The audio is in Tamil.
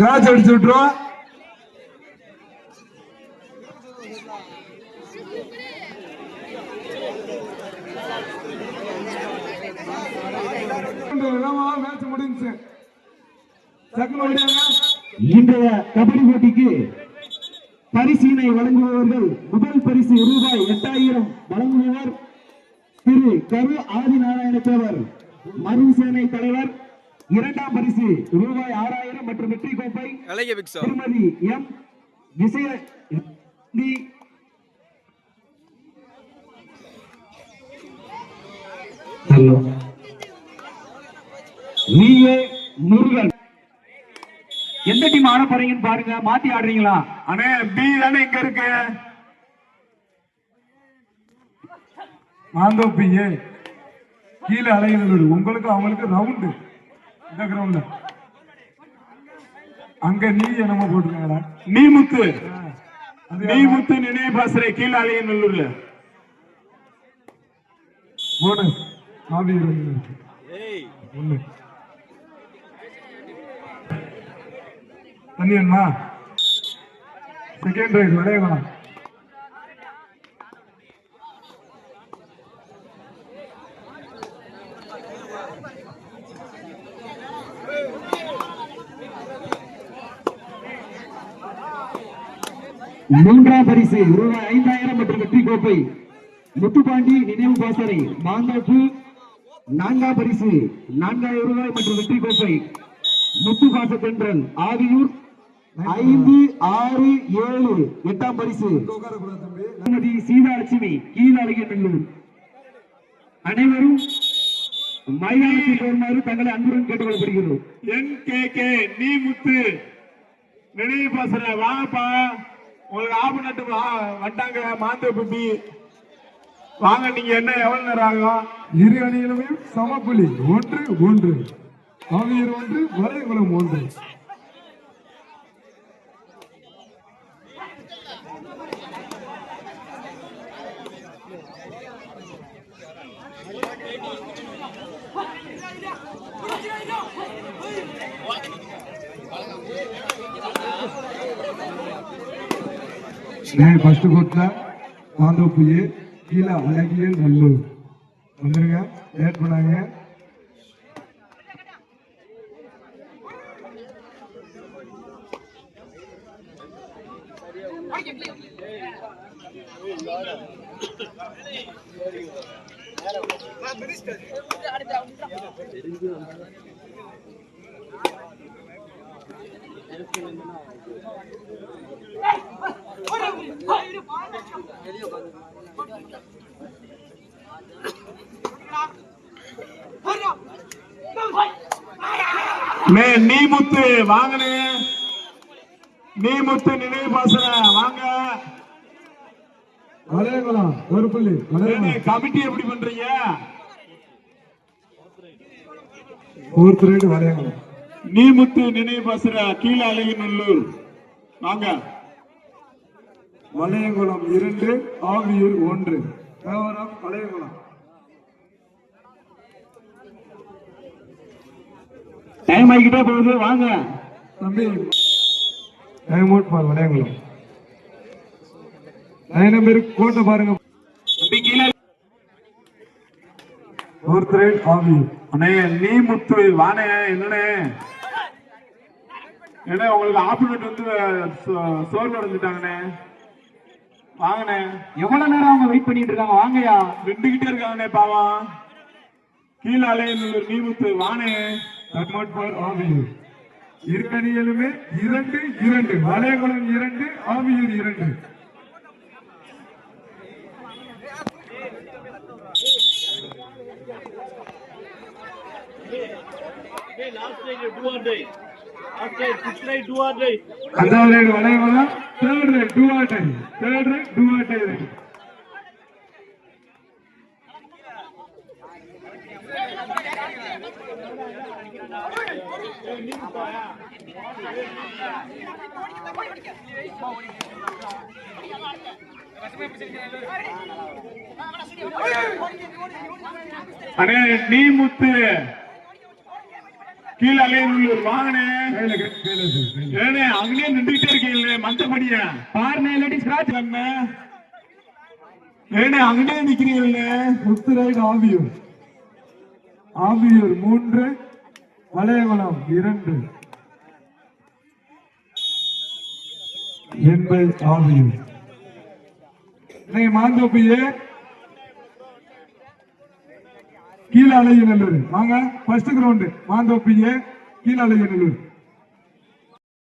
கிராச் அடிச்சு விட்டுரும் இன்றைய கபடி போட்டிக்கு பரிசீனை வழங்குபவர்கள் முதல் பரிசு ரூபாய் எட்டாயிரம் வழங்குபவர் திரு கரு ஆதிநாராயணத்தேவர். சேனை தலைவர் இரண்டாம் பரிசு ரூபாய் ஆறாயிரம் மற்றும் வெற்றி கோப்பை. திருமதி எம். விசய ஹலோ. முருகன். எந்த டீம் ஆட போறீங்கன்னு பாருங்க. மாத்தி ஆடுறீங்களா? அண்ணே பி தானே இங்க இருக்கு. மாந்தோப்பி ஏ கீழே அலைகிறது உங்களுக்கு அவங்களுக்கு ரவுண்டு இந்த கிரவுண்ட்ல அங்க நீ என்னமோ போட்டுருக்காங்களா நீ முத்து. நீ முத்து நினைவு பாசறை கீழ அழகிய நல்லூர்ல போனஸ் ஆவி ஒண்ணு. தண்ணி வேணுமா செகண்ட் ரைட் விளையலாம் மூன்றாம் பரிசு ரூபாய் ஐந்தாயிரம் மற்றும் வெற்றி கோப்பை. முத்துப்பாண்டி நினைவு பாசறை மாந்தோப்பு நான்காம் பரிசு நான்காயிரம் ரூபாய் மற்றும் வெற்றி கோப்பை. முத்து பாசத்தென்றன் தென்றல் ஆவியூர். ஐந்து ஆறு ஏழு எட்டாம் பரிசு. திருமதி சீதாலட்சுமி கீழழகியநல்லூர் அனைவரும் மைதானத்தில் வருமாறு தங்களை அன்புடன் கேட்டுக்கொள்ளப்படுகிறோம். என் கே கே நீ முத்து. நினைவு பாசறை வாங்கப்பா உங்களுக்கு ஆப்பு நட்டு வா- வந்தாங்க மாந்தோப்பு வாங்க நீங்க என்ன எவ்வளவு நேரம் ஆகும்? இரு அணிகளுமே சமப்புலி ஒன்று ஒன்று. ஆவியர் ஒன்று வரைகுளம் ஒன்று. ஃபர்ஸ்ட் கோட்ல மாந்தோப்பு ஏ கீழே அழகிய நல்லூர். வந்துருங்க லேட் பண்ணாங்க மே நீ முத்து வாங்கனே. நீ முத்து நினைவு பாசறை வாங்க. வளையகுளம் ஒரு புள்ளி கமிட்டி எப்படி பண்றீங்க? ஃபோர்த் ரைடு வளையகுளம் நீ முத்து நினைவு பாசறை கீழ அழகிய நல்லூர். வாங்க. வளையகுளம் இரண்டு ஆவியூர் ஒன்று. தேவரம் வளையகுளம் டைம் ஆகிக்கிட்டே போகுது வாங்க. தம்பி. Time out for Valayakulam nine பேர் கோட்டை பாருங்க தம்பி கீழ ரைடு ஆவியூர் அண்ணே நீ முத்து வானே என்னண்ணே? ஏன்னா உங்களுக்கு ஆப்போனட் வந்து சோர்வு அடைஞ்சிட்டாங்கண்ணே. வாங்கண்ணே. எவ்வளவு நேரம் அவங்க வெயிட் பண்ணிட்டு இருக்காங்க? வாங்கயா ரெண்டுகிட்டே இருக்காங்கண்ணே பாவம். கீழ அலையநல்லூர் நீ முத்து வானே டைம் அவுட் ஃபார் இரு அணிகளுமே இரண்டு இரண்டு. வளையகுளம் இரண்டு ஆவியூர் இரண்டு. அஞ்சாவது raid Valayakulam third raid do or die third raid do or die raid அண்ணே நீ முத்து. கீழே அலையநல்லூர் கையில. ஏனே அங்கேயே நின்றுகிட்டே இருக்கீங்களே மந்தபடியா பாருண்ணே இல்லாட்டி ஸ்கிராட்ச் என்ன ஏனே அங்கேயே நிக்கிறீங்களே. முத்துரைடு ஆவியூர். ஆவியூர் மூன்று வளையகுளம் இரண்டு. என்பது ஆவியூர். இன்னைக்கு மாந்தோப்பு ஏ கீழ அலைய நல்லூர் வாங்க ஃபர்ஸ்ட் கிரவுண்ட் மாந்தோப்பு ஏ கீழ அலைய நல்லூர்